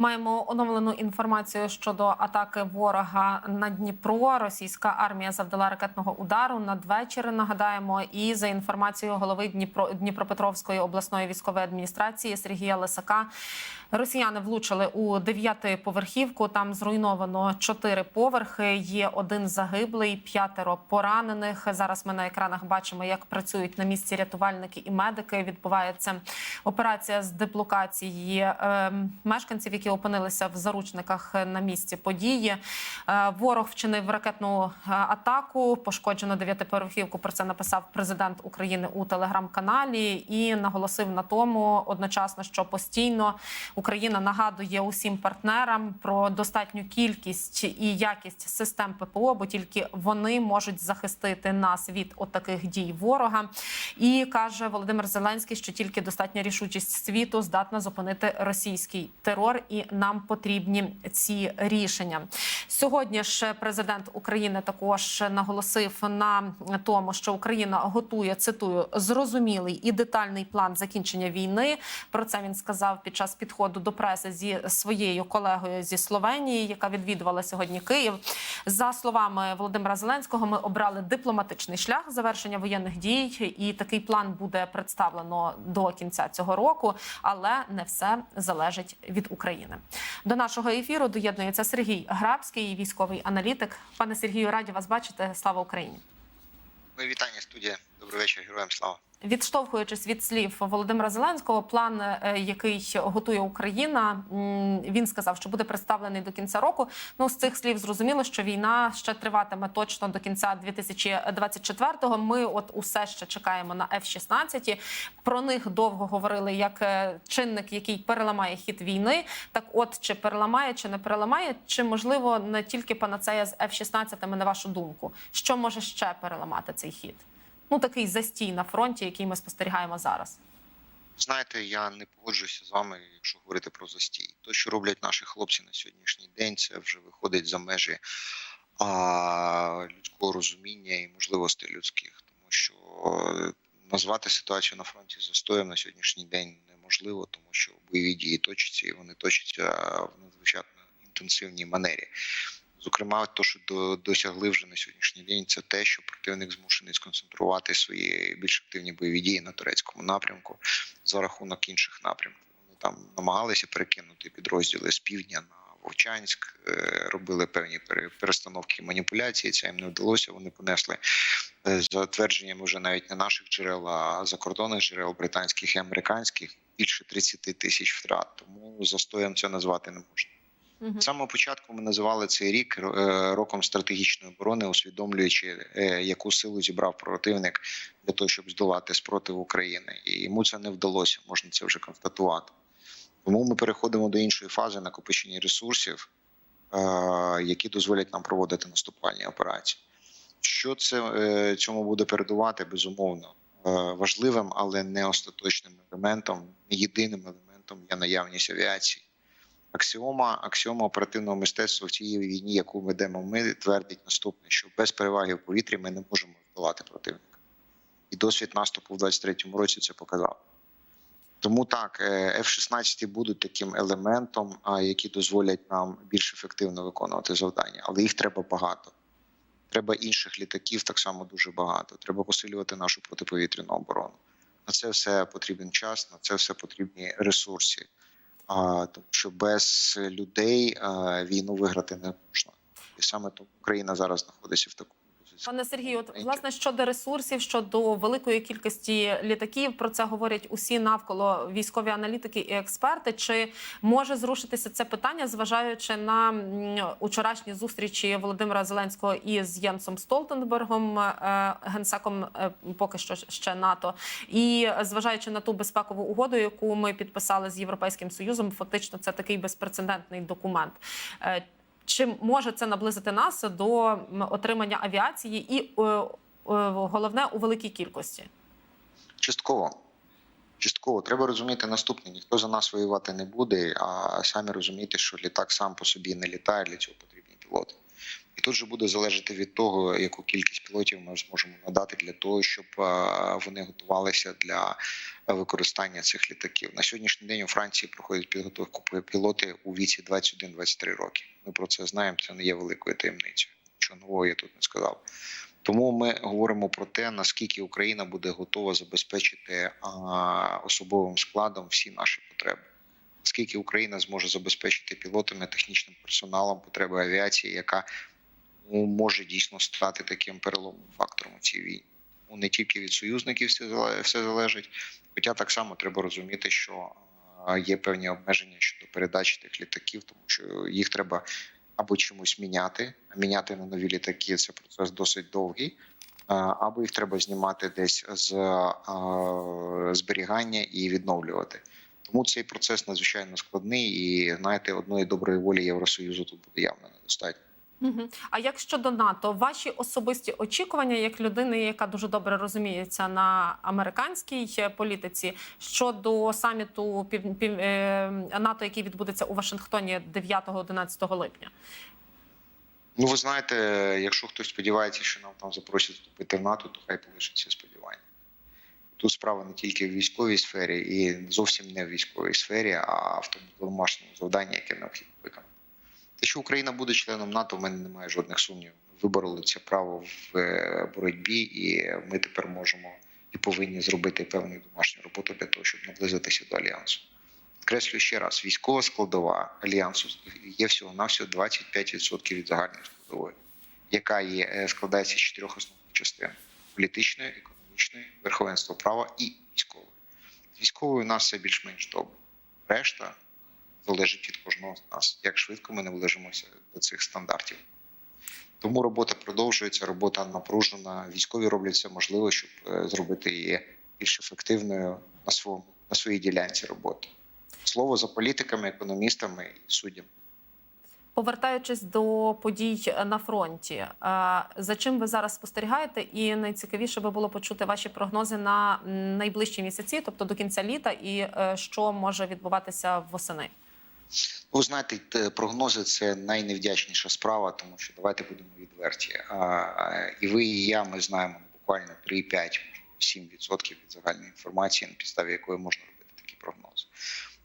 Маємо оновлену інформацію щодо атаки ворога на Дніпро. Російська армія завдала ракетного удару надвечір. Нагадаємо, і за інформацією голови Дніпро Дніпропетровської обласної військової адміністрації Сергія Лисака. Росіяни влучили у дев'ятиповерхівку. Там зруйновано чотири поверхи. Є один загиблий, п'ятеро поранених. Зараз ми на екранах бачимо, як працюють на місці рятувальники і медики. Відбувається операція з деблокації е, мешканців, які опинилися в заручниках на місці події. Е, ворог вчинив ракетну е, атаку. Пошкоджено дев'ятиповерхівку. Про це написав президент України у телеграм-каналі і наголосив на тому одночасно, що постійно Україна нагадує усім партнерам про достатню кількість і якість систем ППО, бо тільки вони можуть захистити нас від отаких дій ворога. І каже Володимир Зеленський, що тільки достатня рішучість світу здатна зупинити російський терор, і нам потрібні ці рішення. Сьогодні ж президент України також наголосив на тому, що Україна готує цитую зрозумілий і детальний план закінчення війни. Про це він сказав під час підходу до преси зі своєю колегою зі Словенії, яка відвідувала сьогодні Київ. За словами Володимира Зеленського, ми обрали дипломатичний шлях завершення воєнних дій, і такий план буде представлено до кінця цього року. Але не все залежить від України. До нашого ефіру доєднується Сергій Грабський, військовий аналітик. Пане Сергію, раді вас бачити. Слава Україні! Вітання, студія. Добрий вечір, героям слава. Відштовхуючись від слів Володимира Зеленського, план, е, який готує Україна, він сказав, що буде представлений до кінця року. Ну з цих слів зрозуміло, що війна ще триватиме точно до кінця 2024-го. Ми, от усе ще чекаємо на F-16. Про них довго говорили як е, чинник, який переламає хід війни. Так, от чи переламає, чи не переламає, чи можливо не тільки панацея з F-16, на вашу думку, що може ще переламати цей хід? Ну такий застій на фронті, який ми спостерігаємо зараз. Знаєте, я не погоджуюся з вами, якщо говорити про застій. То, що роблять наші хлопці на сьогоднішній день, це вже виходить за межі а, людського розуміння і можливостей людських, тому що назвати ситуацію на фронті застоєм на сьогоднішній день неможливо, тому що бойові дії точаться і вони точаться в надзвичайно інтенсивній манері. Зокрема, то, що досягли вже на сьогоднішній день, це те, що противник змушений сконцентрувати свої більш активні бойові дії на турецькому напрямку за рахунок інших напрямків. Вони там намагалися перекинути підрозділи з півдня на Вовчанськ, робили певні перестановки маніпуляції. Це їм не вдалося. Вони понесли за твердженнями вже навіть не наших джерел, а закордонних джерел британських і американських більше 30 тисяч втрат. Тому застоєм це назвати не можна. З самого початку ми називали цей рік роком стратегічної оборони, усвідомлюючи, яку силу зібрав противник для того, щоб здолати спротив України, і йому це не вдалося. Можна це вже констатувати. Тому ми переходимо до іншої фази накопичення ресурсів, які дозволять нам проводити наступальні операції. Що це цьому буде передувати? Безумовно важливим, але не остаточним елементом, єдиним елементом є наявність авіації. Аксіома, аксіома оперативного мистецтва в цій війні, яку ми ведемо ми, твердить наступне: що без переваги в повітрі ми не можемо здолати противника. І досвід наступу в 23-му році це показав. Тому так, F-16 будуть таким елементом, які дозволять нам більш ефективно виконувати завдання, але їх треба багато. Треба інших літаків так само дуже багато. Треба посилювати нашу протиповітряну оборону. На це все потрібен час, на це все потрібні ресурси. Тому, що без людей війну виграти не можна, і саме тому Україна зараз знаходиться в такому. Пане Сергію, от власне щодо ресурсів, щодо великої кількості літаків, про це говорять усі навколо військові аналітики і експерти. Чи може зрушитися це питання, зважаючи на учорашні зустрічі Володимира Зеленського із Єнсом Столтенбергом, генсеком поки що ще НАТО, і зважаючи на ту безпекову угоду, яку ми підписали з європейським союзом, фактично це такий безпрецедентний документ. Чи може це наблизити нас до отримання авіації, і е, е, головне у великій кількості? Частково. Частково треба розуміти наступне: ніхто за нас воювати не буде, а самі розуміти, що літак сам по собі не літає. Для цього потрібні пілоти. І тут же буде залежати від того, яку кількість пілотів ми зможемо надати для того, щоб е, вони готувалися для використання цих літаків. На сьогоднішній день у Франції проходять підготовку пілоти у віці 21-23 роки. Ми про це знаємо. Це не є великою таємницею. Нічого нового я тут не сказав. Тому ми говоримо про те, наскільки Україна буде готова забезпечити а, особовим складом всі наші потреби. Наскільки Україна зможе забезпечити пілотами, технічним персоналом потреби авіації, яка може дійсно стати таким переломним фактором у цій війні. Ну, не тільки від союзників все залежить, хоча так само треба розуміти, що є певні обмеження щодо передачі тих літаків, тому що їх треба або чимось міняти, а міняти на нові літаки це процес досить довгий, або їх треба знімати десь з зберігання і відновлювати. Тому цей процес надзвичайно складний, і знаєте, одної доброї волі Євросоюзу тут буде явно недостатньо. А як щодо НАТО, ваші особисті очікування як людини, яка дуже добре розуміється на американській е, політиці щодо саміту пів, пів, е, НАТО, який відбудеться у Вашингтоні 9-11 липня? Ну, ви знаєте, якщо хтось сподівається, що нам там запросять вступити в НАТО, то хай полишиться сподівання. Тут справа не тільки в військовій сфері, і зовсім не в військовій сфері, а в тому домашньому завданні, яке необхідно. Те, що Україна буде членом НАТО, в мене немає жодних сумнівів. Вибороли це право в е, боротьбі, і ми тепер можемо і повинні зробити певну домашню роботу для того, щоб наблизитися до альянсу. Підкреслюю ще раз: військова складова альянсу є всього навсього 25% від загальної складової, яка є е, складається з чотирьох основних частин: політичної, економічної, верховенства права і військової. З військовою у нас все більш-менш добре. Решта залежить від кожного з нас, як швидко ми наближимося до цих стандартів. Тому робота продовжується, робота напружена. Військові роблять все можливе, щоб е, зробити її більш ефективною на своєму на своїй ділянці роботи. Слово за політиками, економістами і суддями. Повертаючись до подій на фронті, е, за чим ви зараз спостерігаєте? І найцікавіше би було почути ваші прогнози на найближчі місяці, тобто до кінця літа, і е, що може відбуватися восени. Ви знаєте, прогнози це найневдячніша справа, тому що давайте будемо відверті. І ви, і я, ми знаємо буквально 3-5, 7% від загальної інформації, на підставі якої можна робити такі прогнози.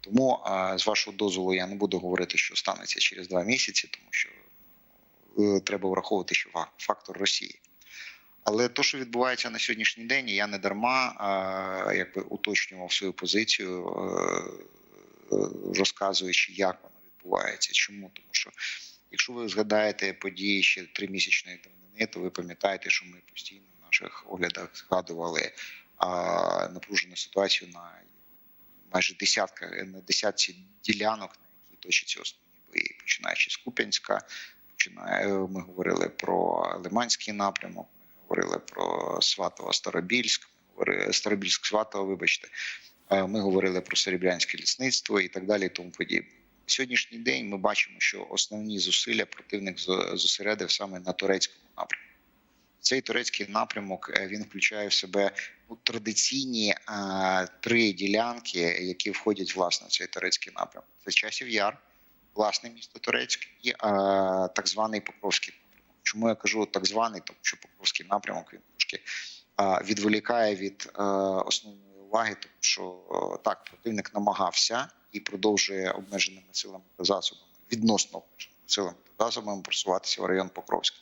Тому, з вашого дозволу, я не буду говорити, що станеться через два місяці, тому що е, треба враховувати, що фактор Росії. Але то, що відбувається на сьогоднішній день, я не дарма якби уточнював свою позицію, е, розказуючи, як воно відбувається. Чому? Тому що якщо ви згадаєте події ще тримісячної давнини, то ви пам'ятаєте, що ми постійно в наших оглядах згадували а, напружену ситуацію на майже десятка на десятці ділянок, на які точаться основні бої, починаючи з Куп'янська, ми говорили про Лиманський напрямок. Ми говорили про Сватово Старобільськ, ми говорили Старобільськ Сватово, вибачте. Ми говорили про серебрянське лісництво і так далі, і тому подібне. Сьогоднішній день ми бачимо, що основні зусилля противник зосередив саме на турецькому напрямку. Цей турецький напрямок е, він включає в себе ну, традиційні е, три ділянки, які входять власне в цей турецький напрямок. Це часів яр, власне місто Турецьк і е, так званий Покровський напрямок. Чому я кажу так званий? Тому що Покровський напрямок він трошки е, відволікає від е, основної уваги, тому що е, так противник намагався і продовжує обмеженими силами та засобами відносно обмеженими силами та засобами просуватися в район Покровська.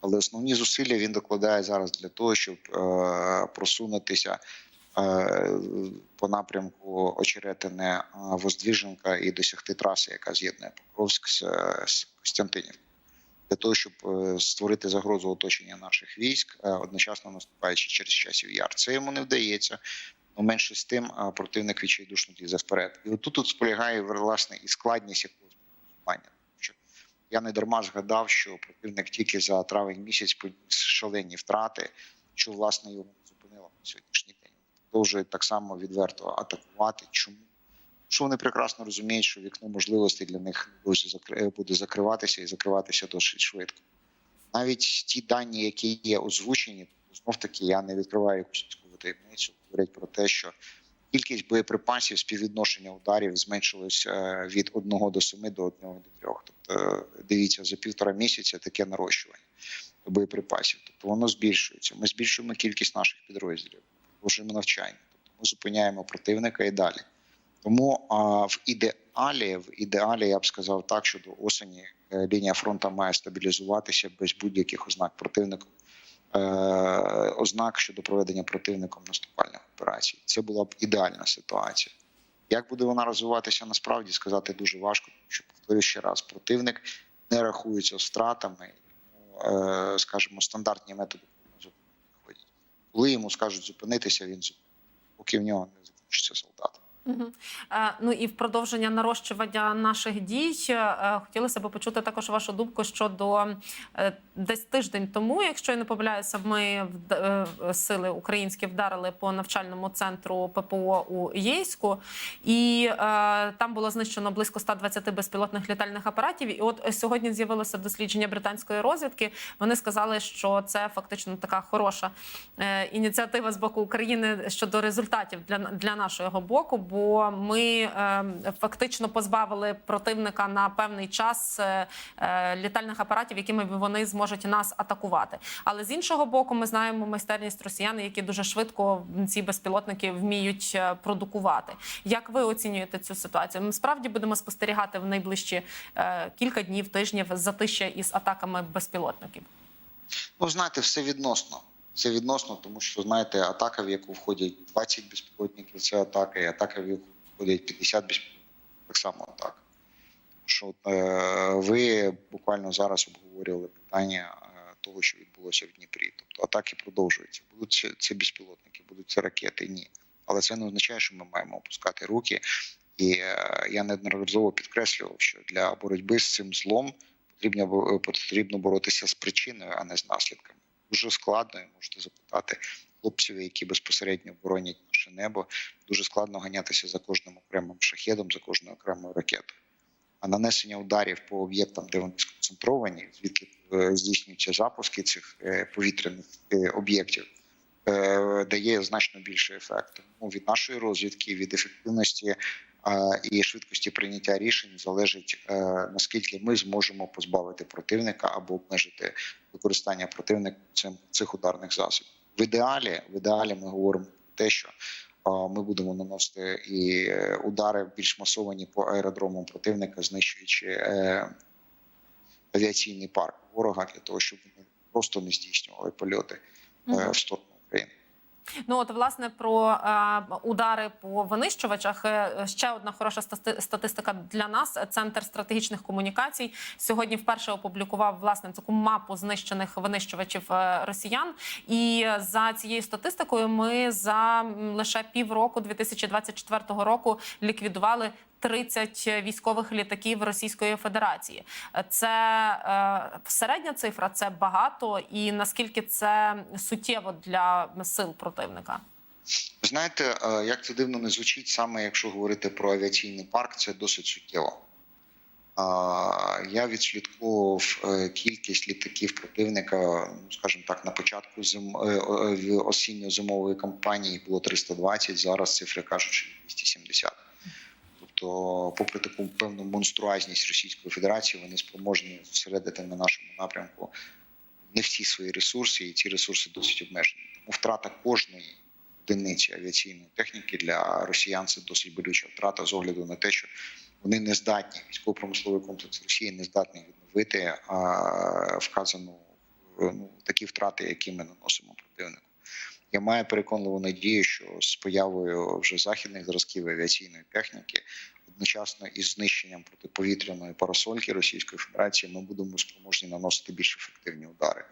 Але основні зусилля він докладає зараз для того, щоб е, просунутися е, по напрямку Очеретине е, Воздвіженка і досягти траси, яка з'єднує Покровськ з, з Костянтинівкою. Для того, щоб е, створити загрозу оточення наших військ, одночасно наступаючи через часів яр. Це йому не вдається. Ну, менше з тим, противник відчайдушно лізе вперед. І отут тут полягає власне і складність якогось прогнозування. Я не дарма згадав, що противник тільки за травень місяць поніс шалені втрати, що власне його не зупинило на сьогоднішній день. Продовжує так само відверто атакувати. Чому? Що вони прекрасно розуміють, що вікно можливостей для них дуже закри- буде закриватися і закриватися досить швидко. Навіть ті дані, які є озвучені, знов таки я не відкриваю якусь таємницю, говорять про те, що кількість боєприпасів співвідношення ударів зменшилось е, від 1 до 7 до 1 до 3. Тобто е, дивіться за півтора місяця таке нарощування боєприпасів. Тобто воно збільшується. Ми збільшуємо кількість наших підрозділів, продовжуємо навчання. Тобто ми зупиняємо противника і далі. Тому а, в ідеалі, в ідеалі я б сказав так, що до осені е, лінія фронту має стабілізуватися без будь-яких ознак противника, ознак щодо проведення противником наступальних операцій. Це була б ідеальна ситуація. Як буде вона розвиватися насправді, сказати дуже важко, тому що повторюю ще раз, противник не рахується втратами, е, скажімо, стандартні методи. Коли йому скажуть зупинитися, він зупиниться, поки в нього не закінчиться солдат. Е, Ну і в продовження нарощування наших дій е, хотілося б почути також вашу думку щодо е, десь тиждень тому, якщо я не помиляюся, ми сили українські вдарили по навчальному центру ППО у Єйську, і там було знищено близько 120 безпілотних літальних апаратів. І от сьогодні з'явилося дослідження британської розвідки. Вони сказали, що це фактично така хороша ініціатива з боку України щодо результатів для, для нашого боку. Бо ми е, фактично позбавили противника на певний час е, е, літальних апаратів, якими вони зможуть нас атакувати. Але з іншого боку, ми знаємо майстерність росіян, які дуже швидко ці безпілотники вміють е, продукувати. Як ви оцінюєте цю ситуацію? Ми справді будемо спостерігати в найближчі кілька днів, тижнів затища із атаками безпілотників. Ну, знаєте, все відносно. Це відносно, тому що знаєте, атака, в яку входять 20 безпілотників, це атака, і атака, в яку входять 50 безпілотників, так само атака. Що е, ви буквально зараз обговорювали питання е, того, що відбулося в Дніпрі. Тобто атаки продовжуються. Будуть це, це безпілотники, будуть це ракети, ні. Але це не означає, що ми маємо опускати руки. І е, я неодноразово підкреслював, що для боротьби з цим злом потрібно, потрібно боротися з причиною, а не з наслідками. Дуже складно, і можете запитати хлопців, які безпосередньо боронять наше небо. Дуже складно ганятися за кожним окремим шахедом, за кожною окремою ракетою. А нанесення ударів по об'єктам, де вони сконцентровані, звідки е, здійснюються запуски цих е, повітряних е, об'єктів, дає значно більше ефекту. Тому від нашої розвідки, від ефективності і швидкості прийняття рішень залежить е, наскільки ми зможемо позбавити противника або обмежити використання противника цим цих ударних засобів. В ідеалі, в ідеалі ми говоримо про те, що ми будемо наносити і е, удари більш масовані по аеродромам противника, знищуючи е, авіаційний парк ворога для того, щоб вони просто не здійснювали польоти в сторону. Ну от власне про е, удари по винищувачах. Е, Ще одна хороша стати- статистика для нас. Центр стратегічних комунікацій сьогодні вперше опублікував власне таку мапу знищених винищувачів е, росіян. І за цією статистикою ми за лише півроку 2024 року ліквідували 30 військових літаків Російської Федерації. Це е, середня цифра, це багато, і наскільки це суттєво для сил противника? Знаєте, е, як це дивно не звучить, саме якщо говорити про авіаційний парк, це досить суттєво. Я відслідковував е, кількість літаків противника, ну скажімо так, на початку зим е, осінньо-зимової кампанії було 320, зараз цифри кажуть, що 270. Тобто, попри таку певну монструазність Російської Федерації, вони спроможні зосередити на нашому напрямку не всі свої ресурси, і ці ресурси досить обмежені. Тому втрата кожної одиниці авіаційної техніки для росіян це досить болюча втрата з огляду на те, що вони не здатні, військово-промисловий комплекс Росії не здатний відновити а, вказану ну, такі втрати, які ми наносимо противнику. Я маю переконливу надію, що з появою вже західних зразків авіаційної техніки, одночасно із знищенням протиповітряної парасольки Російської Федерації, ми будемо спроможні наносити більш ефективні удари.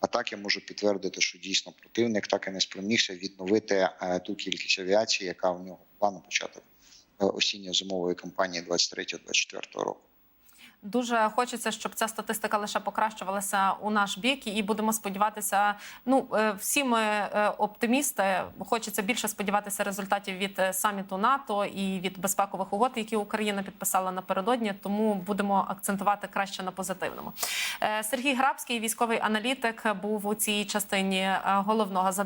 А так я можу підтвердити, що дійсно противник так і не спромігся відновити е, ту кількість авіації, яка в нього була на початок е, осінньо-зимової кампанії 23-24 року. Дуже хочеться, щоб ця статистика лише покращувалася у наш бік, і будемо сподіватися. Ну е, всі ми е, оптимісти. Хочеться більше сподіватися результатів від е, саміту НАТО і від безпекових угод, які Україна підписала напередодні. Тому будемо акцентувати краще на позитивному. Сергій Грабський, військовий аналітик, був у цій частині головного задання.